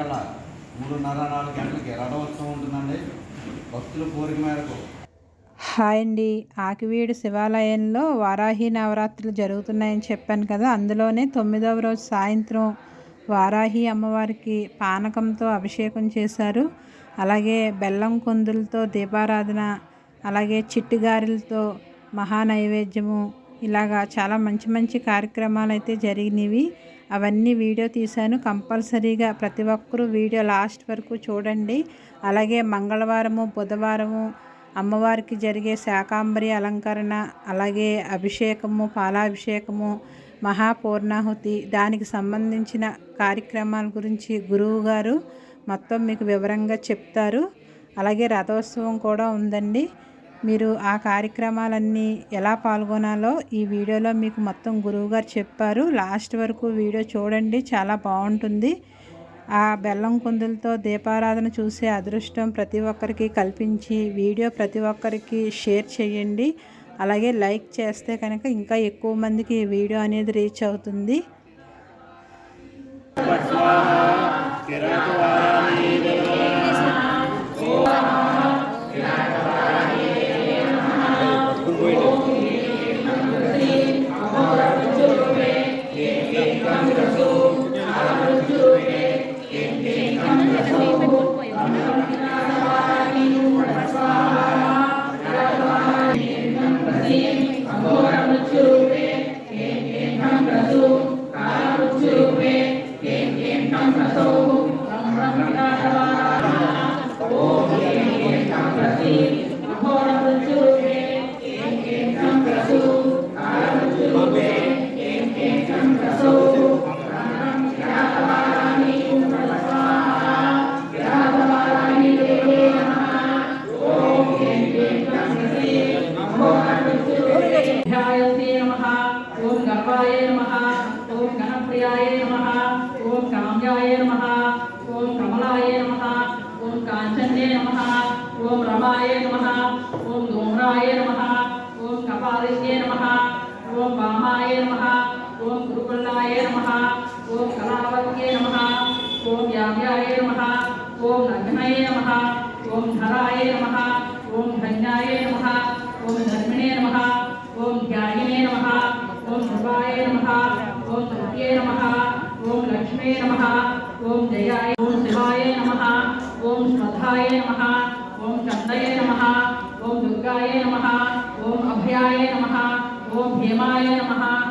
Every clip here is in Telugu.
మూడు మూడున్నర నాలుగు గంటలకి రథోత్సవం ఉంటుందండి. భక్తుల కోరిక మేరకు. హాయ్ అండి. ఆకివీడు శివాలయంలో వారాహి నవరాత్రులు జరుగుతున్నాయని చెప్పాను కదా. అందులోనే తొమ్మిదవ రోజు సాయంత్రం వారాహి అమ్మవారికి పానకంతో అభిషేకం చేశారు. అలాగే బెల్లం కొందులతో దీపారాధన అలాగే చిట్టుగారులతో మహానైవేద్యము ఇలాగా చాలా మంచి మంచి కార్యక్రమాలు అయితే జరిగినవి. అవన్నీ వీడియో తీశాను. కంపల్సరీగా ప్రతి ఒక్కరూ వీడియో లాస్ట్ వరకు చూడండి. అలాగే మంగళవారము బుధవారము అమ్మవారికి జరిగే శాకాంబరి అలంకరణ అలాగే అభిషేకము పాలాభిషేకము మహాపూర్ణాహుతి దానికి సంబంధించిన కార్యక్రమాల గురించి గురువు గారు మొత్తం మీకు వివరంగా చెప్తారు. అలాగే రథోత్సవం కూడా ఉందండి. మీరు ఆ కార్యక్రమాలన్నీ ఎలా పాల్గొనాలో ఈ వీడియోలో మీకు మొత్తం గురువుగారు చెప్పారు. లాస్ట్ వరకు వీడియో చూడండి చాలా బాగుంటుంది. ఆ బెల్లం కుందులతో దీపారాధన చూసే అదృష్టం ప్రతి ఒక్కరికి కల్పించి వీడియో ప్రతి ఒక్కరికి షేర్ చేయండి. అలాగే లైక్ చేస్తే కనుక ఇంకా ఎక్కువ మందికి ఈ వీడియో అనేది రీచ్ అవుతుంది. నమ ఓం దూమ్రాయ నమ ఓం కపాలిష్యే నమ ఓం వామాయ నమ ఓం గురుకుల్లాయ నమ ఓం కళావత్యే నమ ఓం యావ్యాయ నమ ఓం నగ్నాయ నమ ఓం ధరాయ నమ ఓం ధన్యాయ నమ ఓం ధర్మిణే నమ ఓం ధ్యాయినే నమ ఓం నృపాయ నమ ఓం సత్యే నమ ఓం లక్ష్మే నమ ఓం జయాయ ఓం శివాయ నమ ఓం శ్రద్ధాయ నమ దుర్గాయ నమ. ఓం అభయాయ నమ. ఓం భీమాయ నమ.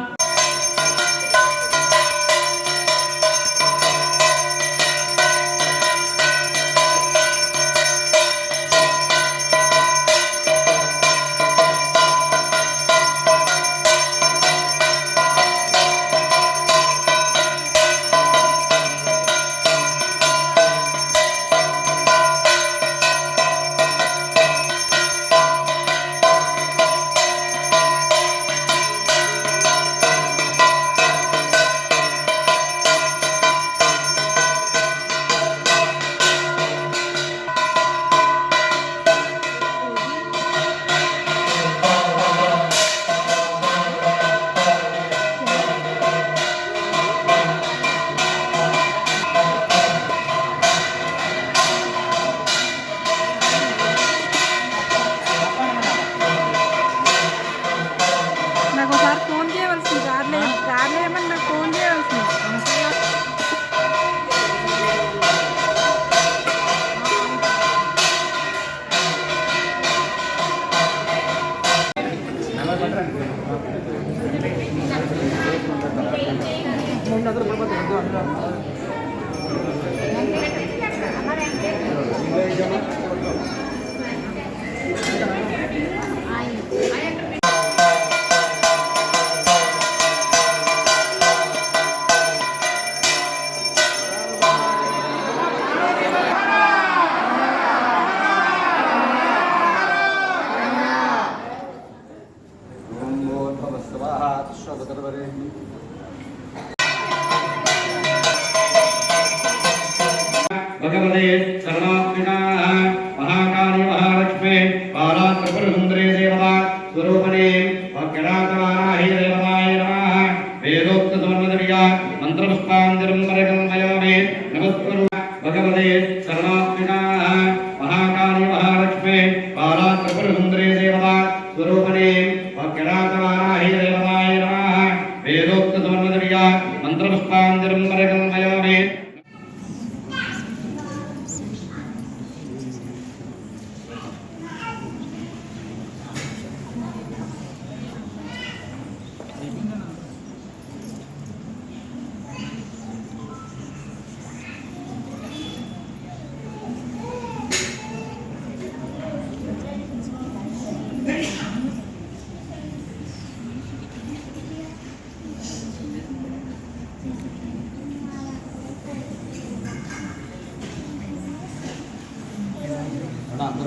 Thank you.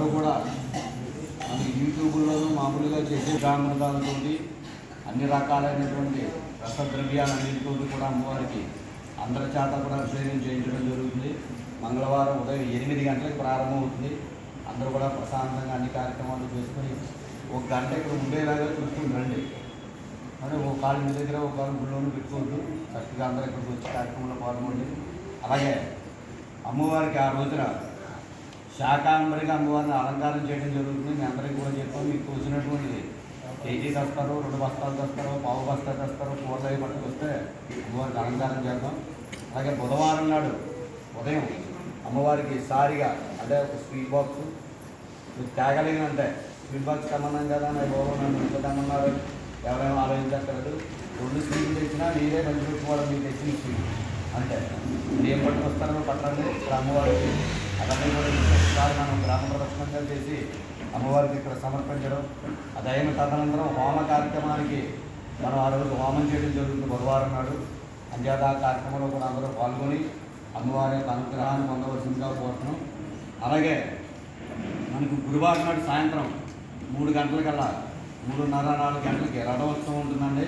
అంటే అందరూ కూడా మనకి యూట్యూబ్లో మామూలుగా చేసే బ్రాహ్మణాలతో అన్ని రకాలైనటువంటి రసద్రవ్యాలన్నింటితో కూడా అమ్మవారికి అందరి చేత కూడా అభిషేకం చేయించడం జరుగుతుంది. మంగళవారం ఉదయం ఎనిమిది గంటలకు ప్రారంభమవుతుంది అందరూ కూడా ప్రశాంతంగా అన్ని కార్యక్రమాలు చేసుకొని ఒక గంట ఇక్కడ ఉండేలాగా చూసుకుని రండి అంటే ఒక కాలు మీ దగ్గర ఒక కాలు గుళ్ళోనూ పెట్టుకోవద్దు. చక్కగా అందరూ ఇక్కడికి వచ్చి కార్యక్రమంలో పాల్గొండి. అలాగే అమ్మవారికి ఆ రోజున శాకాంబరిగా అమ్మవారిని అలంకారం చేయడం జరుగుతుంది. మీ అందరికీ కూడా చెప్పాం మీకు తోచినటువంటిది కేజీ తెస్తారు రెండు బస్తాలు తెస్తారు పావు బస్తా తెస్తారు కూరలు అవి పట్టుకొస్తే అమ్మవారికి అలంకారం చేద్దాం. అలాగే బుధవారం నాడు ఉదయం అమ్మవారికి సారిగా అంటే ఒక స్వీట్ బాక్స్. మీరు తేగలిగినంటే స్వీట్ బాక్స్ కమ్మన్నాం కదా నా బాబు నన్ను ఇంత తెమ్మన్నారు ఎవరైనా ఆలోచించక్కర్లేదు రెండు స్వీట్లు తెచ్చినా మీరే మంచి పెట్టుకోవడం మీరు తెచ్చిన స్వీట్ అంటే ఏం పట్టుకొస్తారో పట్టండి ఇక్కడ అమ్మవారికి అవన్నీ కూడా మనం గ్రామ ప్రదక్షిణంగా చేసి అమ్మవారికి ఇక్కడ సమర్పించడం అది అయిన తదనంతరం హోమ కార్యక్రమానికి మనం ఆ రోజు హోమం చేయడం జరుగుతుంది గురువారం నాడు. అంచేత ఆ కార్యక్రమంలో కూడా అందరూ పాల్గొని అమ్మవారి యొక్క అనుగ్రహాన్ని పొందవలసిందిగా కోరుతున్నాం. అలాగే మనకు గురువారం నాడు సాయంత్రం మూడు గంటలకల్లా మూడున్నర నాలుగు గంటలకి రథోత్సవం ఉంటుందండి.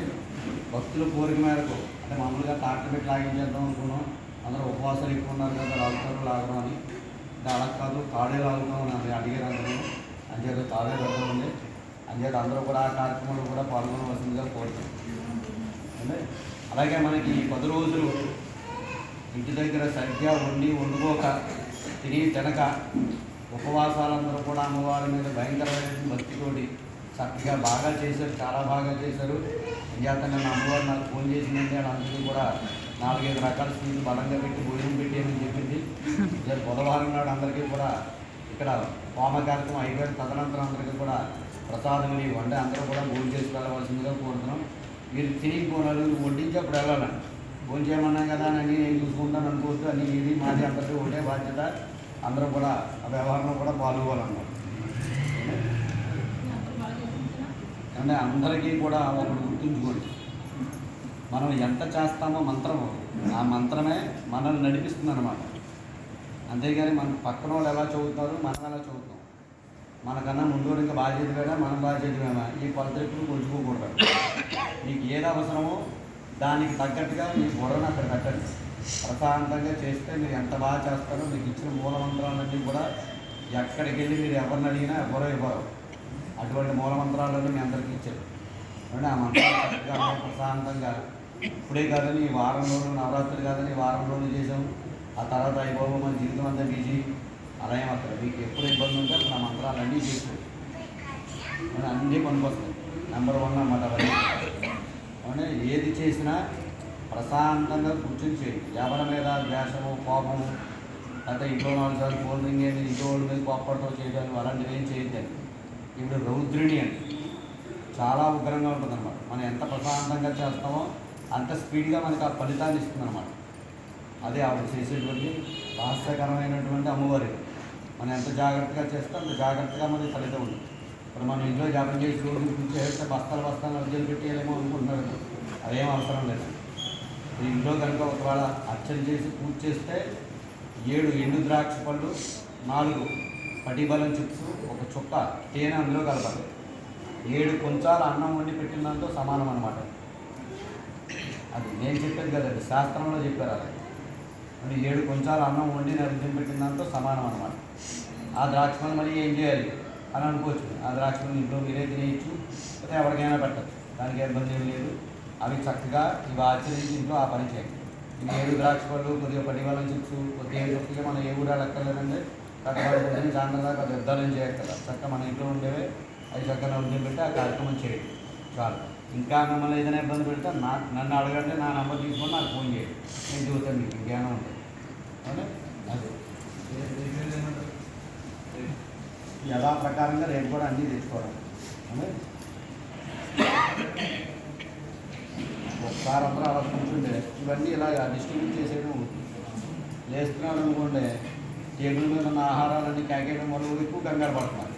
భక్తుల కోరిక మేరకు అంటే మామూలుగా టాక్టర్ పెట్టి లాగించేద్దాం అనుకున్నాం. అందరూ ఉపవాసాలు ఎక్కువ ఉన్నారు కదా లాగుతారు లాగడం అని. అలా కాదు తాడే లాగుతాం అని అడిగారు అందరూ అంచేత తాడే రథం ఉంది అంచేత అందరూ కూడా ఆ కార్యక్రమంలో కూడా పాల్గొనవలసిందిగా కోరుతాం అలాగే మనకి పది రోజులు ఇంటి దగ్గర సరిగ్గా వండి వండుకోక తిని తినక ఉపవాసాలందరూ కూడా అమ్మవారి మీద భయంకరమైన భక్తితోటి చక్కగా బాగా చేశారు. చాలా బాగా చేశారు. అంచేతంగా నా అమ్మవారు నాకు ఫోన్ చేసిందంటే వాళ్ళందరికీ కూడా నాలుగైదు రకాల స్వీట్లు బలంగా పెట్టి భోజనం పెట్టి అని చెప్పింది. రేపు బుధవారం నాడు అందరికీ కూడా ఇక్కడ హోమ కార్యక్రమం అయిపోయిన తదనంతరం అందరికీ కూడా ప్రసాదం అని వండి అందరూ కూడా భోజనం చేసి వెళ్ళవలసిందిగా కోరుతున్నాం. మీరు తిని పోనాలు వడ్డించి అప్పుడు వెళ్ళాలండి భోజనం చేయమన్నా కదా అని నేను చూసుకుంటాను అనుకోవద్దు. అని ఇది మాది అందరికీ ఒకటే బాధ్యత. అందరూ కూడా ఆ వ్యవహారంలో కూడా పాల్గొవాలన్నమాట అంటే అందరికీ కూడా ఒకటి గుర్తుంచుకోండి. మనం ఎంత చేస్తామో మంత్రం ఆ మంత్రమే మనల్ని నడిపిస్తుంది అనమాట అంతేగాని మన పక్కన వాళ్ళు ఎలా చదువుతారు మనం ఎలా చదువుతాం? మనకన్నా ముందు ఇంకా బాగా చదివాడా మనం బాగా చదివామా ఈ కొలతెక్కులు కొలుచుకోకూడదు. మీకు ఏది అవసరమో దానికి తగ్గట్టుగా మీ గొడవను అక్కడ కట్టండి ప్రశాంతంగా చేస్తే మీరు ఎంత బాగా చేస్తారో మీకు ఇచ్చిన మూలమంత్రాలన్నీ కూడా ఎక్కడికి వెళ్ళి మీరు ఎవరిని అడిగినా ఎవరో ఇవ్వరు. అటువంటి మూలమంత్రాలన్నీ మీ అందరికీ ఇచ్చారు. అంటే ఆ మంత్రాలు చక్కగా ప్రశాంతంగా ఇప్పుడే కాదని వారం రోజులు నవరాత్రి కాదని వారం రోజులు చేసాం ఆ తర్వాత అయిపోవడం మన జీవితం అంతా బిజీ. అలా ఏం మీకు ఎప్పుడు ఇబ్బంది ఉంటే నా మంత్రాలు అన్నీ చేసుకోవచ్చు అన్నీ పనికొస్తాయి. నెంబర్ వన్ అన్నమాట అవన్నీ. ఏది చేసినా ప్రశాంతంగా కూర్చొని చేయండి ఎవరి మీద ద్వేషము కోపము లేకపోతే ఇంట్లో నాలుగు సార్లు ఫోన్ రింగ్ అయింది ఇంట్లో వాళ్ళ మీద కోపడతో చేయడం అలాంటివి ఏం చేయొద్దండి ఇప్పుడు రౌద్రిణి అని చాలా ఉగ్రంగా ఉంటుందన్నమాట. మనం ఎంత ప్రశాంతంగా చేస్తామో అంత స్పీడ్గా మనకు ఆ ఫలితాన్ని ఇస్తుంది అనమాట అదే ఆవిడ చేసేటువంటి రహస్యకరమైనటువంటి అమ్మవారి. మనం ఎంత జాగ్రత్తగా చేస్తే అంత జాగ్రత్తగా మనకి ఫలితం ఉంది. ఇప్పుడు మనం ఇంట్లో జపం చేసి రోజు చేస్తే బస్తాలు బస్తాలు అర్జులు పెట్టేయాలేమో అనుకుంటున్నారు అదేం అవసరం లేదు. ఇంట్లో కనుక ఒకవేళ అర్చన చేసి పూజ చేస్తే ఏడు ఎండు ద్రాక్ష పళ్ళు నాలుగు పటిబలం చిప్స్ ఒక చుక్క తేనె అందులో కలపాలి. ఏడు కొంచాల అన్నం వండి పెట్టిన దాంతో సమానం అనమాట అది నేను చెప్పేది కదండి శాస్త్రంలో చెప్పారు అలా అంటే ఏడు కొంచెం అన్నం వండి నైవేద్యం పెట్టిన దాంతో సమానం అనమాట ఆ ద్రాక్ష పండ్లు మళ్ళీ ఏం చేయాలి? అని అనుకోవచ్చు. ఆ ద్రాక్ష పళ్ళు ఇంట్లో మీరే తినేయచ్చు లేకపోతే ఎవరికైనా పెట్టచ్చు. దానికి ఇబ్బంది ఏం లేదు. అవి చక్కగా ఇవి ఆచరించి ఇంట్లో ఆ పని చేయండి. ఏడు ద్రాక్ష పళ్ళు కొద్దిగా పడివాళ్ళని చిప్స్ కొద్దిగా కొద్దిగా మనం ఏ ఊరు అడక్కర్లేదండి. కట్టబడి పొద్దున్న సాయంత్రం దాకా పెద్దలను చేయక్కర్లేదు చక్కగా మన ఇంట్లో ఉండేవే. అవి చక్కగా ఉండి పెట్టి ఆ కార్యక్రమం చేయండి. చాలు. ఇంకా మిమ్మల్ని ఏదైనా ఇబ్బంది పెడితే నా నన్ను అడగండి నా నెంబర్ తీసుకొని నాకు ఫోన్ చేయండి. నేను చూస్తాను మీకు జ్ఞానం ఉంటుంది అవునా? అదే. యథా ప్రకారంగా రేపు కూడా అన్నీ తెచ్చుకోవడం. ఒకసారి అందరూ అలా కూర్చుంటే ఇవన్నీ ఇలాగ డిస్ట్రిబ్యూట్ చేసేయడం అవుతుంది. అనుకోండి టేబుల్ మీద ఉన్న ఆహారాలన్నీ కాకేయడం వల్ల ఎక్కువ కంగారు పడుతున్నారు.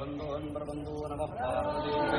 प्रबन्धोन् प्रबन्धो नमः